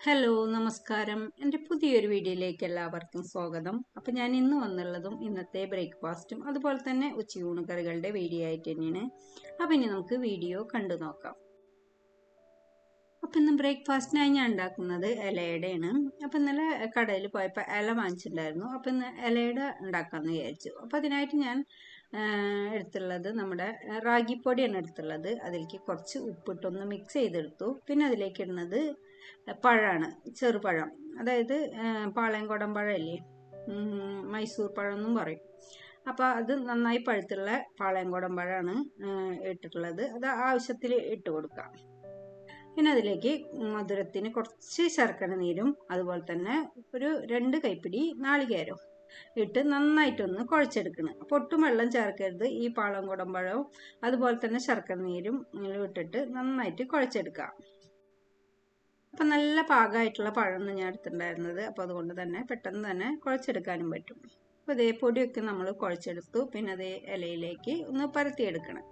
Hello നമസ്കാരം. എന്റെ പുതിയൊരു വീഡിയോയിലേക്ക് എല്ലാവർക്കും സ്വാഗതം. അപ്പം ഞാൻ ഇന്ന് വന്നുള്ളതും ഇന്നത്തെ ബ്രേക്ക്ഫാസ്റ്റും അതുപോലെ തന്നെ ഉച്ചയൂണ് കറികളുടെ വീഡിയോ ആയിട്ട് തന്നെയാണ്. അപ്പം ഇനി നമുക്ക് വീഡിയോ കണ്ടു നോക്കാം. അപ്പം ഇന്ന് ബ്രേക്ക്ഫാസ്റ്റിനായി ഞാൻ ഉണ്ടാക്കുന്നത് ഇലയുടെയാണ്. അപ്പം ഇന്നലെ കടയിൽ പോയപ്പോൾ ഇല വാങ്ങിച്ചിട്ടുണ്ടായിരുന്നു. അപ്പം ഇന്ന് ഇലയുടെ ഉണ്ടാക്കാമെന്ന് വിചാരിച്ചു. അപ്പം അതിനായിട്ട് ഞാൻ എടുത്തുള്ളത് നമ്മുടെ റാഗിപ്പൊടിയാണ് എടുത്തുള്ളത്. അതിലേക്ക് കുറച്ച് ഉപ്പിട്ടൊന്ന് മിക്സ് ചെയ്തെടുത്തു. പിന്നെ അതിലേക്ക് ഇടുന്നത് പഴമാണ് ചെറുപഴം. അതായത് പാളയംകോടം പഴമല്ലേ? മൈസൂർ പഴം എന്നും പറയും. അപ്പോൾ അത് നന്നായി പഴുത്തുള്ള പാളയംകോടം പഴമാണ് ഇട്ടിട്ടുള്ളത്. അത് ആവശ്യത്തിൽ ഇട്ട് കൊടുക്കാം. പിന്നെ അതിലേക്ക് മധുരത്തിന് കുറച്ച് ശർക്കര നീരും അതുപോലെ തന്നെ ഒരു രണ്ട് കൈപ്പിടി നാളികേരവും ഇട്ട് നന്നായിട്ടൊന്ന് കുഴച്ചെടുക്കണം. അപ്പോൾ ഒട്ടും വെള്ളം ചേർക്കരുത്. ഈ പാളംകുടമ്പഴവും അതുപോലെ തന്നെ ശർക്കര നീരും ഇട്ടിട്ട് നന്നായിട്ട് കുഴച്ചെടുക്കുക അപ്പം നല്ല പാകമായിട്ടുള്ള പഴം ഞാൻ എടുത്തിട്ടുണ്ടായിരുന്നത്. അപ്പോൾ അതുകൊണ്ട് തന്നെ പെട്ടെന്ന് തന്നെ കുഴച്ചെടുക്കാനും പറ്റും. അപ്പോൾ ഇതേ പൊടിയൊക്കെ നമ്മൾ കുഴച്ചെടുത്തു. പിന്നെ അതേ ഇലയിലേക്ക് ഒന്ന് പരത്തിയെടുക്കണം.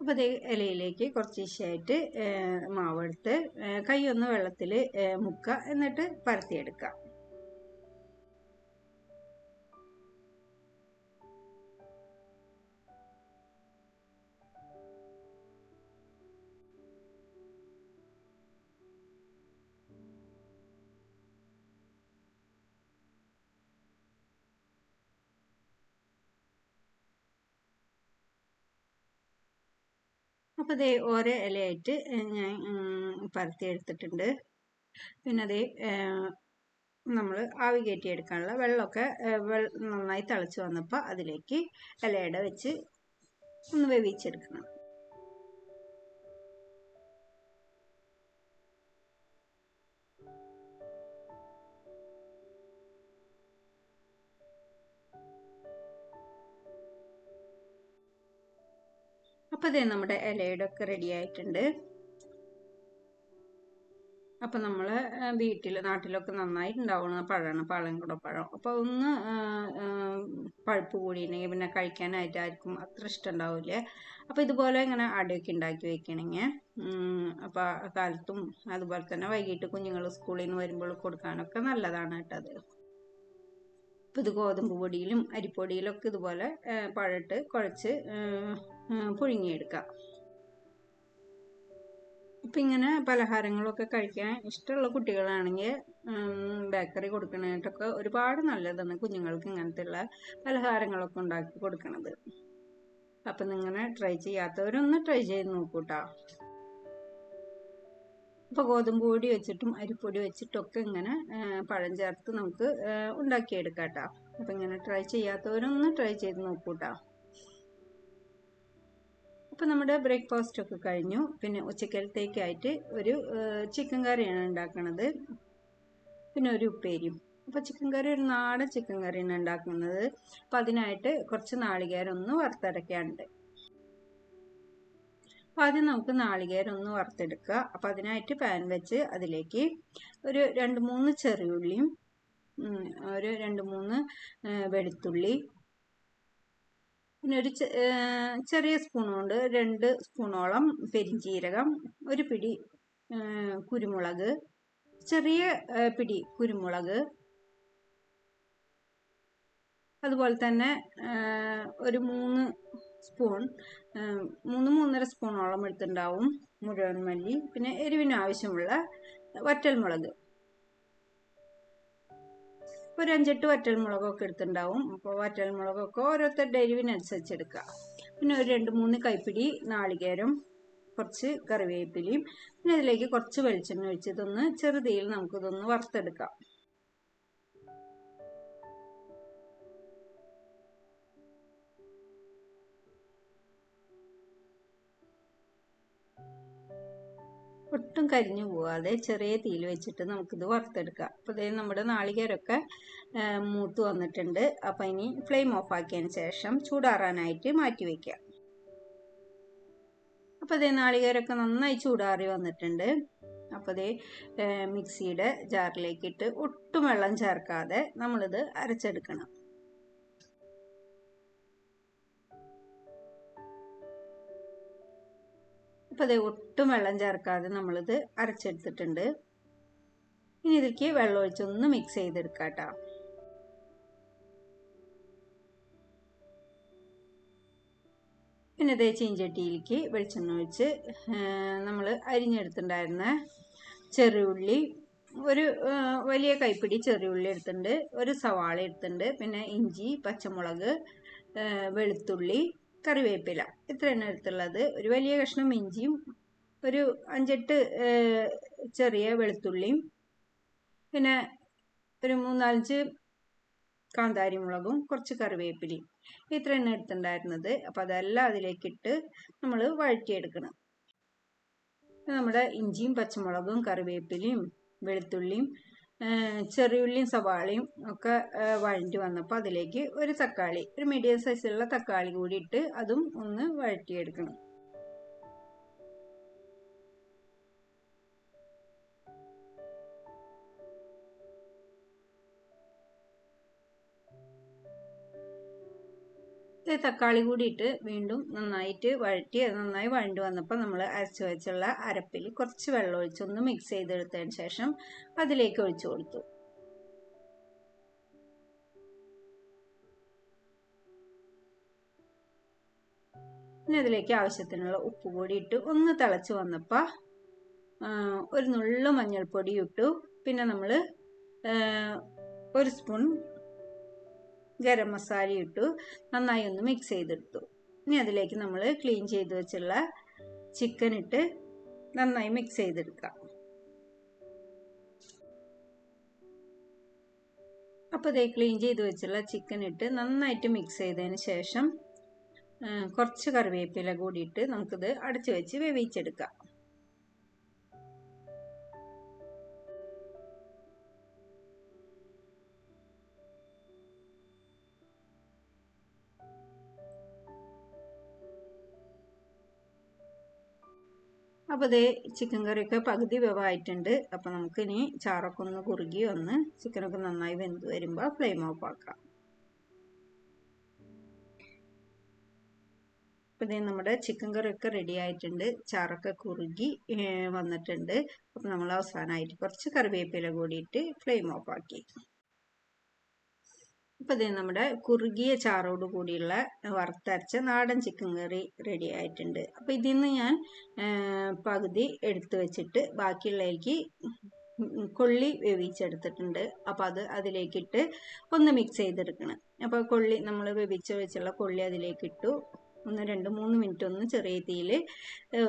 അപ്പോൾ അതേ ഇലയിലേക്ക് കുറച്ച് ഈശയായിട്ട് മാവെടുത്ത് കൈ ഒന്ന് വെള്ളത്തിൽ മുക്കുക. എന്നിട്ട് പരത്തിയെടുക്കുക അപ്പോൾ അതേ ഓരോ ഇലയായിട്ട് ഞാൻ പരത്തി എടുത്തിട്ടുണ്ട്. പിന്നെ അതേ നമ്മൾ ആവി കയറ്റിയെടുക്കാനുള്ള വെള്ളമൊക്കെ നന്നായി തിളച്ച് വന്നപ്പോൾ അതിലേക്ക് ഇലയുടെ വെച്ച് ഒന്ന് വേവിച്ചെടുക്കണം. അപ്പോൾ അതേ നമ്മുടെ ഇലയുടെ ഒക്കെ റെഡി ആയിട്ടുണ്ട്. അപ്പം നമ്മൾ വീട്ടിൽ നാട്ടിലൊക്കെ നന്നായിട്ട് ഉണ്ടാവുന്ന പഴം കൂടെ പഴം അപ്പൊ ഒന്ന് പഴുപ്പ് കൂടിയിട്ടുണ്ടെങ്കിൽ പിന്നെ കഴിക്കാനായിട്ട് ആർക്കും അത്ര ഇഷ്ടം ഉണ്ടാവില്ല അപ്പോൾ ഇതുപോലെ ഇങ്ങനെ അടയൊക്കെ ഉണ്ടാക്കി വെക്കണമെങ്കിൽ അപ്പോൾ കാലത്തും അതുപോലെ തന്നെ വൈകിട്ട് കുഞ്ഞുങ്ങൾ സ്കൂളിൽ നിന്ന് വരുമ്പോൾ കൊടുക്കാനൊക്കെ നല്ലതാണ് കേട്ടത് ഇപ്പോൾ ഇത് ഗോതമ്പ് പൊടിയിലും അരിപ്പൊടിയിലും ഒക്കെ ഇതുപോലെ പഴട്ട് കുഴച്ച് പുഴുങ്ങിയെടുക്കാം. ഇപ്പം ഇങ്ങനെ പലഹാരങ്ങളൊക്കെ കഴിക്കാൻ ഇഷ്ടമുള്ള കുട്ടികളാണെങ്കിൽ ബേക്കറി കൊടുക്കണായിട്ടൊക്കെ ഒരുപാട് നല്ലതാണ് കുഞ്ഞുങ്ങൾക്ക് ഇങ്ങനത്തെ ഉള്ള പലഹാരങ്ങളൊക്കെ ഉണ്ടാക്കി കൊടുക്കണത്. അപ്പം നിങ്ങനെ ട്രൈ ചെയ്യാത്തവരൊന്ന് ട്രൈ ചെയ്ത് നോക്കൂട്ടോ. അപ്പോൾ ഗോതമ്പ് പൊടി വെച്ചിട്ടും അരിപ്പൊടി വെച്ചിട്ടൊക്കെ ഇങ്ങനെ പഴം ചേർത്ത് നമുക്ക് ഉണ്ടാക്കിയെടുക്കാം കേട്ടോ അപ്പം ഇങ്ങനെ ട്രൈ ചെയ്യാത്തവരൊന്ന് ട്രൈ ചെയ്ത് നോക്കൂട്ടോ. അപ്പോൾ നമ്മുടെ ബ്രേക്ക്ഫാസ്റ്റ് ഒക്കെ കഴിഞ്ഞു. പിന്നെ ഉച്ചക്കലത്തേക്കായിട്ട് ഒരു ചിക്കൻ കറിയാണ് ഉണ്ടാക്കുന്നത് പിന്നെ ഒരു ഉപ്പേരിയും. അപ്പോൾ ചിക്കൻ കറി ഒരു നാടൻ ചിക്കൻ കറിയാണ് ഉണ്ടാക്കുന്നത്. അപ്പോൾ അതിനായിട്ട് കുറച്ച് നാളികേരം ഒന്ന് വറുത്തരയ്ക്കാനുണ്ട് അപ്പോൾ ആദ്യം നമുക്ക് നാളികേരം ഒന്ന് വറുത്തെടുക്കുക. അപ്പോൾ അതിനായിട്ട് പാൻ വെച്ച് അതിലേക്ക് ഒരു രണ്ട് മൂന്ന് ചെറിയുള്ളിയും ഒരു രണ്ട് മൂന്ന് വെളുത്തുള്ളി പിന്നെ ഒരു ചെറിയ സ്പൂൺ കൊണ്ട് രണ്ട് സ്പൂണോളം പെരിഞ്ചീരകം ഒരു പിടി കുരുമുളക് ചെറിയ പിടി കുരുമുളക് അതുപോലെ തന്നെ ഒരു മൂന്ന് സ്പൂൺ മൂന്ന് മൂന്നര സ്പൂണോളം എടുത്തിട്ടുണ്ടാവും മുഴുവൻ മല്ലി. പിന്നെ എരിവിന് ആവശ്യമുള്ള വറ്റൽമുളക്. ഒരു അഞ്ചെട്ട് വറ്റൽമുളകൊക്കെ എടുത്തിട്ടുണ്ടാവും. അപ്പോൾ വറ്റൽമുളകൊക്കെ ഓരോരുത്തരുടെ എരിവിനനുസരിച്ച് എടുക്കുക. പിന്നെ ഒരു രണ്ട് മൂന്ന് കൈപ്പിടി നാളികേരം കുറച്ച് കറിവേപ്പിലയും പിന്നെ അതിലേക്ക് കുറച്ച് വെളിച്ചെണ്ണ ഒഴിച്ച് ഇതൊന്ന് ചെറുതീയിൽ നമുക്കിതൊന്ന് വറുത്തെടുക്കാം. ഒട്ടും കരിഞ്ഞു പോവാതെ ചെറിയ തീയിൽ വെച്ചിട്ട് നമുക്കിത് വറുത്തെടുക്കാം. അപ്പോൾ ഇതേ നമ്മുടെ നാളികേരൊക്കെ മൂത്ത് വന്നിട്ടുണ്ട്. അപ്പോൾ ഇനി ഫ്ലെയിം ഓഫ് ആക്കിയതിന് ശേഷം ചൂടാറാനായിട്ട് മാറ്റി വയ്ക്കാം അപ്പോൾ ഇതേ നാളികേരമൊക്കെ നന്നായി ചൂടാറി വന്നിട്ടുണ്ട്. അപ്പോൾ ഇതേ മിക്സിയുടെ ജാറിലേക്കിട്ട് ഒട്ടും വെള്ളം ചേർക്കാതെ നമ്മളിത് അരച്ചെടുക്കണം. അപ്പോൾ അതേ ഒട്ടും വെള്ളം ചേർക്കാതെ നമ്മളിത് അരച്ചെടുത്തിട്ടുണ്ട്. ഇനി ഇതിലേക്ക് വെള്ളം ഒഴിച്ചൊന്ന് മിക്സ് ചെയ്തെടുക്കാം കേട്ടോ. പിന്നെ ഇതേ ചീഞ്ചട്ടിയിലേക്ക് വെളിച്ചെണ്ണ ഒഴിച്ച് നമ്മൾ അരിഞ്ഞെടുത്തിട്ടുണ്ടായിരുന്ന ചെറിയുള്ളി ഒരു വലിയ കൈപ്പിടി ചെറിയുള്ളി എടുത്തിട്ടുണ്ട് ഒരു സവാള എടുത്തിട്ടുണ്ട് പിന്നെ ഇഞ്ചി പച്ചമുളക് വെളുത്തുള്ളി കറിവേപ്പില. ഇത്രയാണ് എടുത്തുള്ളത്. ഒരു വലിയ കഷ്ണം ഇഞ്ചിയും ഒരു അഞ്ചെട്ട് ചെറിയ വെളുത്തുള്ളിയും പിന്നെ ഒരു മൂന്നാലഞ്ച് കാന്താരി മുളകും കുറച്ച് കറിവേപ്പിലയും. ഇത്രയാണ് എടുത്തിട്ടുണ്ടായിരുന്നത്. അപ്പോൾ അതെല്ലാം അതിലേക്കിട്ട് നമ്മൾ വഴറ്റിയെടുക്കണം. നമ്മുടെ ഇഞ്ചിയും പച്ചമുളകും കറിവേപ്പിലയും വെളുത്തുള്ളിയും ചെറിയുള്ളിയും സവാളയും ഒക്കെ വഴറ്റി വന്നപ്പോൾ അതിലേക്ക് ഒരു തക്കാളി ഒരു മീഡിയം സൈസുള്ള തക്കാളി കൂടി ഇട്ട് അതും ഒന്ന് വഴറ്റിയെടുക്കണം. ഇത് തക്കാളി കൂടി ഇട്ട് വീണ്ടും നന്നായിട്ട് വഴറ്റി നന്നായി വഴണ്ടി വന്നപ്പോൾ നമ്മൾ അരച്ച് വെച്ചുള്ള അരപ്പിൽ കുറച്ച് വെള്ളം ഒഴിച്ചൊന്ന് മിക്സ് ചെയ്തെടുത്തതിന് ശേഷം അതിലേക്ക് ഒഴിച്ചു കൊടുത്തു. പിന്നെ അതിലേക്ക് ആവശ്യത്തിനുള്ള ഉപ്പ് കൂടി ഇട്ട് ഒന്ന് തിളച്ച് വന്നപ്പോൾ ഒരു നുള്ളു മഞ്ഞൾപ്പൊടി ഇട്ടു. പിന്നെ നമ്മൾ ഒരു സ്പൂൺ ഗരം മസാല ഇട്ടു നന്നായി ഒന്ന് മിക്സ് ചെയ്തെടുത്തു. ഇനി അതിലേക്ക് നമ്മൾ ക്ലീൻ ചെയ്ത് വെച്ചുള്ള ചിക്കൻ ഇട്ട് നന്നായി മിക്സ് ചെയ്തെടുക്കാം അപ്പോൾ ഇതേ ക്ലീൻ ചെയ്ത് വെച്ചുള്ള ചിക്കൻ ഇട്ട് നന്നായിട്ട് മിക്സ് ചെയ്തതിന് ശേഷം കുറച്ച് കറിവേപ്പില കൂടിയിട്ട് നമുക്കിത് അടച്ചു വെച്ച് വേവിച്ചെടുക്കാം. അപ്പോൾ അതേ ചിക്കൻ കറിയൊക്കെ പകുതി വേവായിട്ടുണ്ട്. അപ്പോൾ നമുക്കിനി ചാറൊക്കെ ഒന്ന് കുറുകി വന്ന് ചിക്കനൊക്കെ നന്നായി വെന്ത് വരുമ്പോൾ ഫ്ലെയിം ഓഫ് ആക്കാം. അപ്പോൾ ഇതേ നമ്മുടെ ചിക്കൻ കറിയൊക്കെ റെഡി ആയിട്ടുണ്ട്. ചാറൊക്കെ കുറുകി വന്നിട്ടുണ്ട്. അപ്പോൾ നമ്മൾ അവസാനമായിട്ട് കുറച്ച് കറിവേപ്പില കൂടിയിട്ട് ഫ്ലെയിം ഓഫ് ആക്കി. അപ്പോൾ ഇത് നമ്മുടെ കുറുകിയ ചാറോട് കൂടിയുള്ള വറുത്തരച്ച നാടൻ ചിക്കൻ കറി റെഡി ആയിട്ടുണ്ട്. അപ്പോൾ ഇതിൽ നിന്ന് ഞാൻ പകുതി എടുത്തു വെച്ചിട്ട് ബാക്കിയുള്ളതിലേക്ക് കൊള്ളി വേവിച്ചെടുത്തിട്ടുണ്ട്. അപ്പോൾ അത് അതിലേക്കിട്ട് ഒന്ന് മിക്സ് ചെയ്തെടുക്കണം. അപ്പോൾ കൊള്ളി നമ്മൾ വേവിച്ച് വെച്ചുള്ള കൊള്ളി അതിലേക്കിട്ടു. ഒന്ന് രണ്ട് മൂന്ന് മിനിറ്റ് ഒന്ന് ചെറിയ തീയിൽ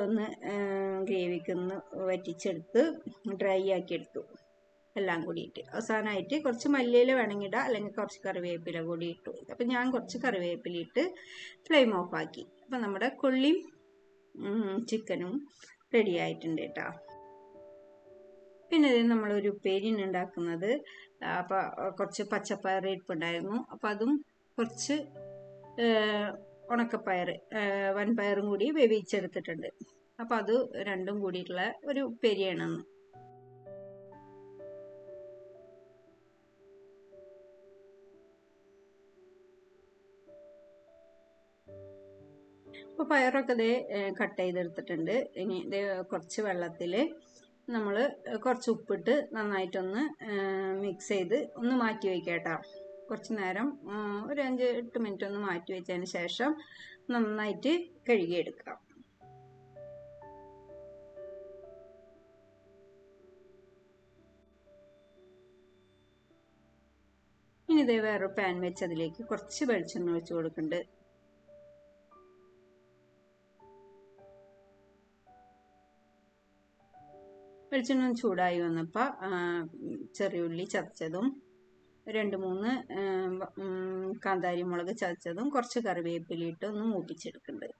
ഒന്ന് ഗ്രേവിക്ക് ഒന്ന് വറ്റിച്ചെടുത്ത് ഡ്രൈ ആക്കി എടുത്തു എല്ലാം കൂടിയിട്ട് അവസാനമായിട്ട് കുറച്ച് മല്ലിയില വേണമെങ്കിൽ ഇടാം. അല്ലെങ്കിൽ കുറച്ച് കറിവേപ്പില കൂടി ഇട്ടു അപ്പം ഞാൻ കുറച്ച് കറിവേപ്പില ഇട്ട് ഫ്ലെയിം ഓഫ് ആക്കി. അപ്പം നമ്മുടെ കൊള്ളിയും ചിക്കനും റെഡി ആയിട്ടുണ്ട് കേട്ടോ. പിന്നെ ഇത് നമ്മളൊരു ഉപ്പേരിയാണ് ഉണ്ടാക്കുന്നത്. അപ്പോൾ കുറച്ച് പച്ചപ്പയർ ഇരിപ്പുണ്ടായിരുന്നു. അപ്പം അതും കുറച്ച് ഉണക്കപ്പയർ വൻപയറും കൂടി വേവിച്ചെടുത്തിട്ടുണ്ട്. അപ്പോൾ അത് രണ്ടും കൂടിയിട്ടുള്ള ഒരു ഉപ്പേരിയാണെന്ന്. അപ്പോൾ പയറൊക്കെ ഇതേ കട്ട് ചെയ്തെടുത്തിട്ടുണ്ട്. ഇനി ഇത് കുറച്ച് വെള്ളത്തിൽ നമ്മൾ കുറച്ച് ഉപ്പിട്ട് നന്നായിട്ടൊന്ന് മിക്സ് ചെയ്ത് ഒന്ന് മാറ്റി വയ്ക്കാം കുറച്ച് നേരം ഒരു അഞ്ച് എട്ട് മിനിറ്റ് ഒന്ന് മാറ്റി വെച്ചതിന് ശേഷം നന്നായിട്ട് കഴുകിയെടുക്കാം. ഇനി ഇതേ വേറൊരു പാൻ വെച്ച് അതിലേക്ക് കുറച്ച് വെളിച്ചെണ്ണ ഒഴിച്ച് കൊടുക്കുന്നുണ്ട് വെളിച്ചെണ്ണ ചൂടായി വന്നപ്പോൾ ചെറിയുള്ളി ചതച്ചതും രണ്ട് മൂന്ന് കാന്താരി മുളക് ചതച്ചതും കുറച്ച് കറിവേപ്പിലിട്ട് ഒന്ന് മൂപ്പിച്ചെടുക്കേണ്ടത്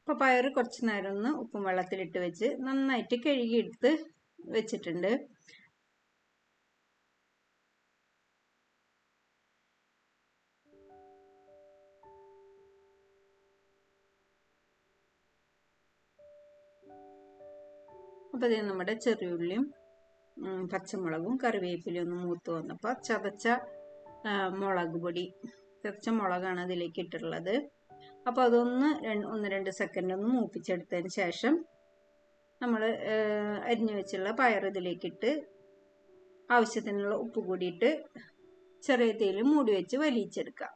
അപ്പോൾ പയർ കുറച്ച് നേരം ഒന്ന് ഉപ്പും വെള്ളത്തിലിട്ട് വെച്ച് നന്നായിട്ട് കഴുകിയെടുത്ത് വെച്ചിട്ടുണ്ട്. അപ്പോൾ ഇത് നമ്മുടെ ചെറിയുള്ളിയും പച്ചമുളകും കറിവേപ്പിലയും ഒന്ന് മൂത്ത് വന്നപ്പോൾ ചതച്ച മുളക് പൊടി. ചതച്ച മുളകാണ് അതിലേക്ക് ഇട്ടിട്ടുള്ളത്. അപ്പോൾ അതൊന്ന് ഒന്ന് രണ്ട് സെക്കൻഡ് ഒന്ന് മൂപ്പിച്ചെടുത്തതിന് ശേഷം നമ്മൾ അരിഞ്ഞു വെച്ചുള്ള പയർ ഇതിലേക്കിട്ട് ആവശ്യത്തിനുള്ള ഉപ്പ് കൂടിയിട്ട് ചെറിയ തീയിൽ മൂടി വെച്ച് വലിയിച്ചെടുക്കാം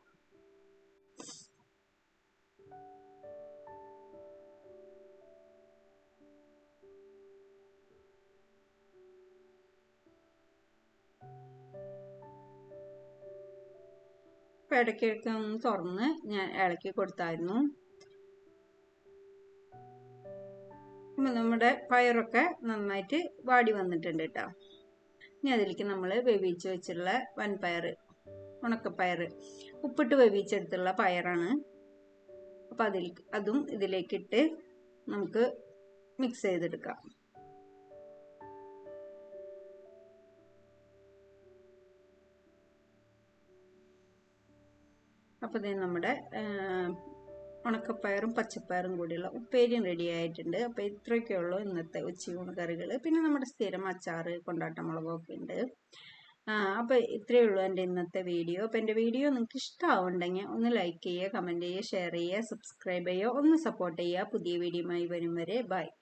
അപ്പോൾ ഇടയ്ക്കിടയ്ക്ക് ഒന്ന് തുറന്ന് ഞാൻ ഇളക്കി കൊടുത്തായിരുന്നു. അപ്പം നമ്മുടെ പയറൊക്കെ നന്നായിട്ട് വാടി വന്നിട്ടുണ്ട് കേട്ടോ. ഇനി അതിലേക്ക് നമ്മൾ വേവിച്ച് വെച്ചിട്ടുള്ള വൻപയർ ഉണക്കപ്പയർ ഉപ്പിട്ട് വേവിച്ചെടുത്തുള്ള പയറാണ്. അപ്പം അതിൽ അതും ഇതിലേക്കിട്ട് നമുക്ക് മിക്സ് ചെയ്തെടുക്കാം. അപ്പോൾ ഇത് നമ്മുടെ ഉണക്കപ്പയറും പച്ചപ്പയറും കൂടിയുള്ള ഉപ്പേരിയും റെഡി ആയിട്ടുണ്ട്. അപ്പോൾ ഇത്രയൊക്കെ ഉള്ളൂ ഇന്നത്തെ ഉച്ചയൂണ് കറികൾ പിന്നെ നമ്മുടെ സ്ഥിരം അച്ചാർ കൊണ്ടാട്ടമുളകൊക്കെ ഉണ്ട്. അപ്പോൾ ഇത്രയേ ഉള്ളൂ എന്റെ ഇന്നത്തെ വീഡിയോ. അപ്പോൾ എന്റെ വീഡിയോ നിങ്ങൾക്ക് ഇഷ്ടമാവുണ്ടെങ്കിൽ ഒന്ന് ലൈക്ക് ചെയ്യുക കമന്റ് ചെയ്യുക ഷെയർ ചെയ്യുക സബ്സ്ക്രൈബ് ചെയ്യുക ഒന്ന് സപ്പോർട്ട് ചെയ്യുക. പുതിയ വീഡിയോയുമായി വരും വരെ. ബൈ